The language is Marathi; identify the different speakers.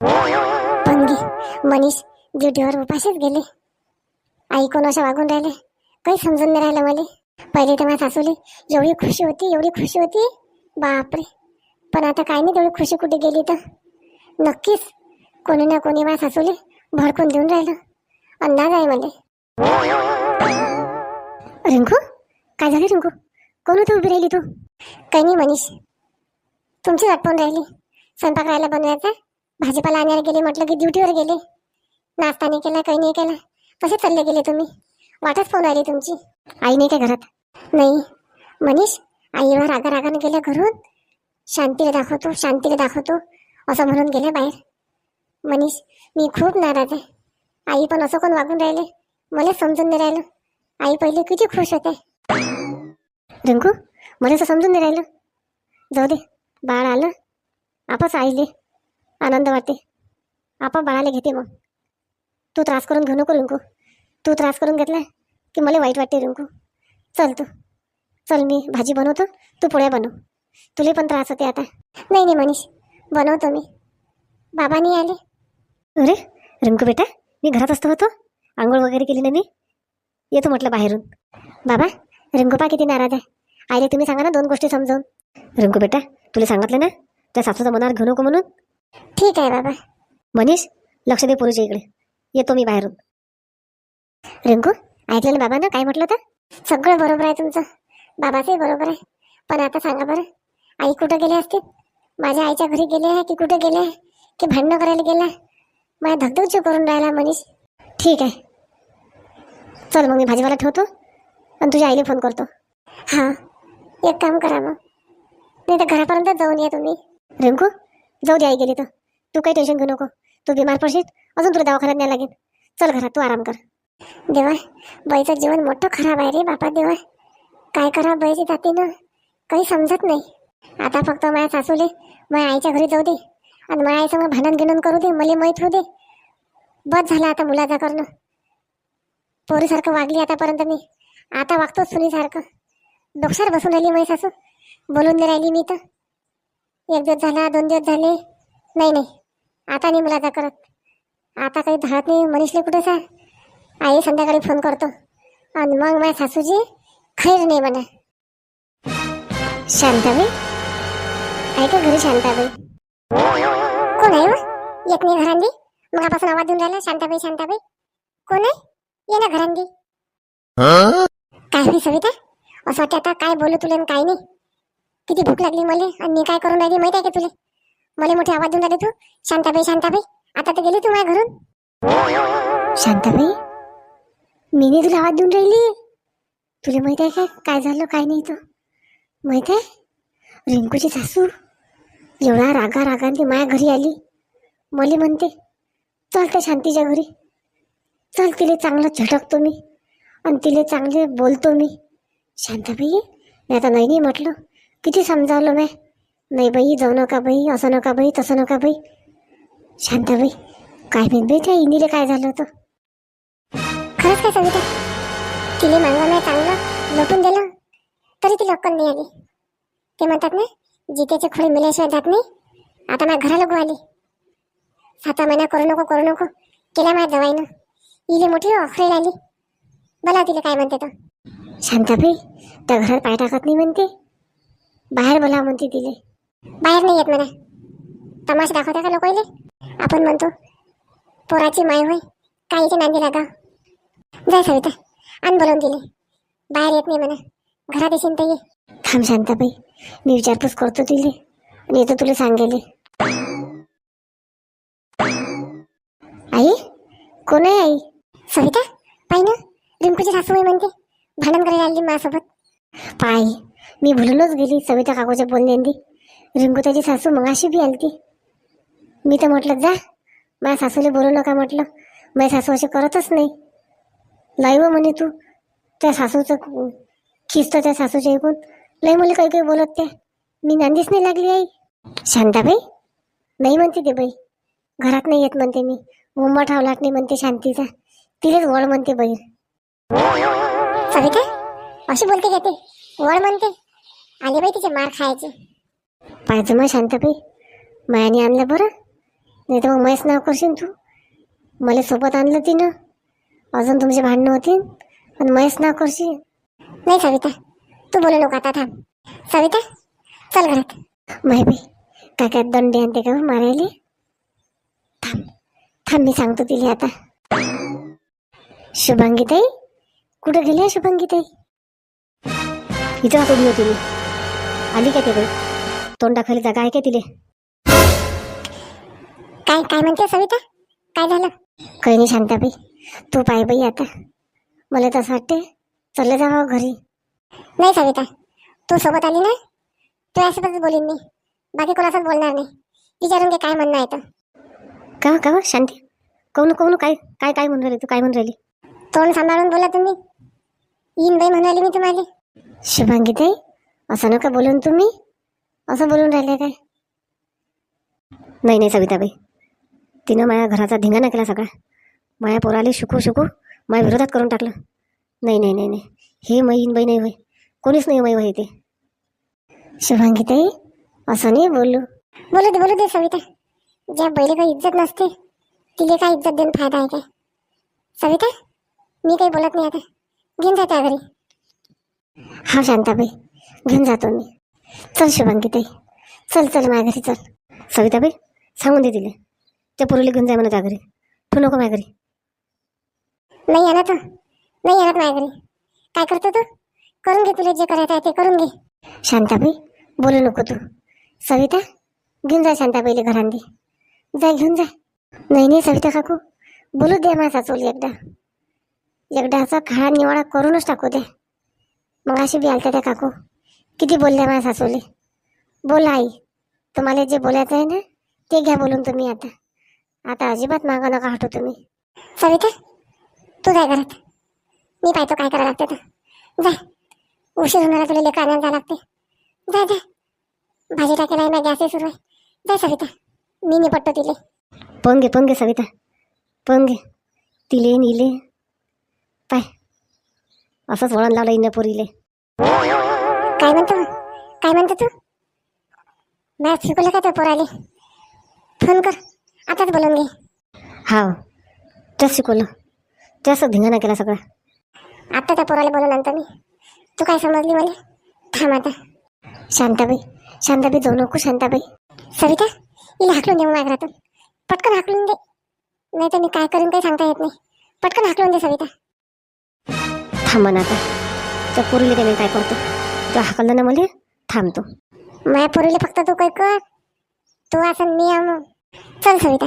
Speaker 1: पण मनीष ड्युटीवर उपाशीच गेले. आई कोण असं वागून राहिले? काही समजून नाही राहिलं मला. पहिले तर माझ्या सासूली एवढी खुशी होती एवढी खुशी होती. बापरे. पण आता काय नाही तेवढी खुशी कुठे गेली तर? नक्कीच कोणी ना कोणी माझ्या सासूली भडकून देऊन राहिलं. अंदाज आहे मला. रिंकू? काय झालं रिंकू? कोण होतं उभी राहिली तू? काही नाही मनीष. तुमची आठवण राहिली. स्वयंपाक राहायला बनवायचा? भाजीपाला आणायला गेले म्हटलं की ड्युटीवर गेले. नाश्ता नाही केला काही नाही केला. कसे चालले गेले तुम्ही? वाटच फोन आली तुमची. आई नाही का घरात? नाही. मनीष आईवर रागा रागाने गेल्या घरून. शांतीला दाखवतो शांतीला दाखवतो असं म्हणून गेले बाहेर. मनीष मी खूप नाराज आहे. आई पण असं कोण वागून राहिले? मला समजून नाही राहिलं. आई पहिले किती खुश होते. रिंकू मला असं समजून नाही राहिलं. जाऊ दे बाळ आलं आपच आईले. आनंद वाटते. आपण बाळाला घेते मग. तू त्रास करून घेऊ नको रिंकू. तू त्रास करून घेतला की मला वाईट वाटते रिंकू. चल तू. चल मी भाजी बनवतो तू पोळ्या बनव. तुला पण त्रास होते आता. नाही नाही मनीष. बनवतो मी. बाबा नाही आले. अरे रिंकू बेटा मी घरात असतो होतो. आंघोळ वगैरे केली ना मी. येतो म्हटलं बाहेरून. बाबा रिंकूपा किती नाराज आहे. आईले तुम्ही सांगा ना दोन गोष्टी समजावून. रिंकू बेटा तुला सांगितलं ना? त्या सासूचा मनावर घेऊ नको म्हणून. ठीक आहे बाबा. मनीष लक्ष दे पुरुषच्या इकडे. येतो मी बाहेरून. रिंकू ऐकलं ना बाबा ना? काय म्हटलं होतं? सगळं बरोबर आहे तुमचं. बाबाचंही बरोबर आहे. पण आता सांगा बरं आई कुठं गेले असतील? माझ्या आईच्या घरी गेले आहे की कुठं गेले आहे? की भांडणं करायला गेला माझ्या धगधग जीव करून राहिला मनीष. ठीक आहे. चल मग मी भाजीवाला ठेवतो आणि तुझ्या आईला फोन करतो. हां. एक काम करा मग. नाही तर घरापर्यंत जाऊन या तुम्ही. रिंकू जाऊ दे आई गेली तर. तू काही टेन्शन घेऊ नको. तू बिमार पडशील अजून तुला दवाखान्यात न्यायला लागेल. चल घरात तू आराम कर. देवा बाईचं जीवन मोठं खराब आहे रे बापा देवा. काय करा बाईची जातीनं काही समजत नाही. आता फक्त माझ्या सासूले माझ्या आईच्या घरी जाऊ दे. आणि माझ्या आईसंग भांडण गिणन करू दे मला माहीत होऊ दे. बस झालं आता मुलाचा करणं. पोरीसारखं वागली आतापर्यंत मी. आता वागतो सुनीसारखं. डोक्षार बसून राहिली माझी सासू. बोलून नाही राहिली मी तर. एक दिवस झाला दोन दिवस झाले. नाही नाही. आता नाही मुलाचा करत. आता काही धाडत नाही. मनीषले कुठे सा आई संध्याकाळी फोन करतो. आणि मग माझ्या सासूची खैर नाही म्हणा. शांताबाई? आहे का घरी शांताबाई? कोण आहे व? येत नाही घरांदी? मगापासून आवाज देऊन राहिला शांताबाई शांताबाई. कोण आहे? ये ना घरांदी. काय होई सविता? असं वाटतं आता काय बोलू तुला आणि काय नाही. किती भूक लागली मला? आणि मी काय करून राहिली माहीत आहे का तुला? मला मोठे आवाज देऊन राहिले तू. शांताबाई शांताबाई आता तर गेली तू माझ्या घरून. शांताबाई मी नाही तुला आवाज देऊन राहिली. तुला माहीत आहे काय काय झालं काय नाही तर माहीत आहे? रिंकूची सासू एवढा रागा रागाने ती माझ्या घरी आली. मला म्हणते चल त्या शांतीच्या घरी. चल तिला चांगलं झटकतो मी. आणि तिले चांगले बोलतो मी. शांताबाई मी आता नाही नाही म्हटलं. किती समजावलं मी? नाही बाई जाऊ नका बाई असं नका बाई तसं नका बाई. शांताबाई काय माहीत बाई त्या इंदीला काय झालं होतं? खरंच काय सांगितलं? तिने मागलं नाही चांगलं लपून दिलं. तरी ती लवकर नाही आली. ते म्हणतात ना जितेचे खोळे मिल्याशिवाय जात नाही. आता माझ्या घरा लोक आली. सात महिना करू नको करू नको. केला माझ्या जवाईनं. इले मोठी अखरेल आली बोला तिला काय म्हणते तर शांताबाई त्या घरात पाय टाकत नाही म्हणते. बाहेर बोला म्हणते तिले. बाहेर नाही येत म्हणा. तमाशा दाखवता का लोकांले आपण म्हणतो पोराची माय होय काहीची नांदी लागा जाय सविता आण बोलवून दिले बाहेर येत नाही म्हणा. घरात येशील तर ये. थांब शांताबाई मी विचारपूस करतो तिले आणि येतो तुला सांगेले आई कोण आहे आई? सविता पाय ना रिंकूची सासू म्हणते. भांडण करायला आली माझ्यासोबत. पाय मी भुलूनच गेली सविता काकूच्या बोलण्यांदी रिंकू त्याची सासू मगाशी बी आलती. मी तर म्हटलं जा माझ्या सासूला बोलू नका म्हटलं. माझ्या सासू अशी करतच नाही. लाईव हो, म्हणे तू. त्या सासूचं खिस्त त्या सासूच्या ऐकून. लई मुली काही काही बोलत त्या. मी नांदीच नाही लागली आई. शांताबाई? नाही म्हणते ते बाई. घरात नाही येत म्हणते मी. मुंबा ठावलाट नाही म्हणते शांतीचा. तिलाच वळ म्हणते बाई. सविता अशी बोलते का ते? वळ म्हणते. आले बाई तिचे मार खायचे. पाहिजे मग शांताबाई मायाने आणलं बरं. नाही तर मग महेश नाव करशील तू. मला सोबत आणलं तिनं. अजून तुमचे भांडणं होतील पण महेश नाव करशील. नाही सविता तू बोलू नको आता थांब. सविता चल घरात. माहिती काय काय दंडे आणते का मारायली मारायले थांब थांब मी सांगतो तिला आता. शुभांगीताई कुठं गेली शुभांगीताई इथं वाचून होती मी आली का ते बाई तोंडाखाली जागा आहे का तिले? काय काय म्हणते सविता? काय झालं? काही नाही शांताबाई. तू पाय बाई आता. मला तसं वाटते चाललं जावं घरी. नाही सविता तू सोबत आली ना तू यासोबतच बोलीन मी. बाकी कोणासोबत बोलणार नाही. विचारून घे काय म्हणणं आहे तर. का का शांती? कोण कोण काय काय काय म्हणून राहिली? तू काय म्हणून राहिली? तोंड सांभाळून बोला तुम्ही. येईन बाई म्हणाली मी तुम्हाला. शुभांगी ताई असं नका बोलून तुम्ही? असं बोलून राहिले काय? नाही नाही सविताबाई. तिनं माझ्या घराचा धिंगाणा केला सगळा. माझ्या पोराले शिकू शिकू माझ्या विरोधात करून टाकलं. नाही नाही नाही नाही. हे मैन बाई नाही होय. कोणीच नाही हो मै होय ते. शुभांगी ताई असं नाही बोलू बोलू दे बोलू दे सविता. ज्या बैले काही इज्जत नसते तिले काय इज्जत देऊन फायदा आहे काय? सविता मी काही बोलत नाही आता. घेऊन जाते घरी. हा शांताबाई घेऊन जातो मी. चल शुभांगी ताई. चल चल माझ्या घरी चल. सविताबाई सांगून दे तिले. त्या पोरीला घेऊन जाय म्हणा त्या घरी. तू नको माझ्या घरी नाही येणार तर नाही येणार माझ्या घरी काय करतो तू? करून घे तुला जे करायचं आहे ते करून घे. शांताबाई बोलू नको तू. सविता घेऊन जा शांताबाईला घरांदी जा घेऊन जा. नाही नाही सविता काकू. बोलू दे माझा सासूला एकदा. एकदा असा खळा निवाडा करूनच टाकू दे. मग अशी बी आलत्या त्या काकू. किती बोलल्या माझ्या सासूले? बोला आई तुम्हाला जे बोलायचं आहे ना ते घ्या बोलून तुम्ही आता. आता अजिबात मागं नका हटू तुम्ही. सविता तू जाय घरात. मी पाहतो काय करावं लागतं तर. जाय उशीर होणारा तुला लेकर आणायला जावं लागते जाय जाय भाजी टाकेला आहे ना गॅसही सुरू आहे. जाय सविता. मी निपटतो तिले. पण घे पण घे सविता. पण घे तिले निले. असंच वळण लावलं पोरीले काय म्हणतो? काय म्हणतो तू? मॅथ शिकवलं का त्या पोराले? फोन कर आताच बोलून घे. हा त्याच शिकवलं. त्याच धिंगाणा केला सगळा. आता त्या पोराला बोलून आणतो मी. तू काय समजली मला? थांब आता. शांताबाई शांताबाई जाऊ नको शांताबाई. सविता हिला हाकलून दे मग माझ्या घरातून पटकन हाकलून दे. नाही तर मी काय करीन काही सांगता येत नाही. पटकन हाकलून दे सविता. थांबा ना आता. त्या पोरीला काय काय करतो? तो हाकलला ना मला थांबतो. माझ्या पोरीला फक्त तू काय कर तू असं नियम. चल सविता.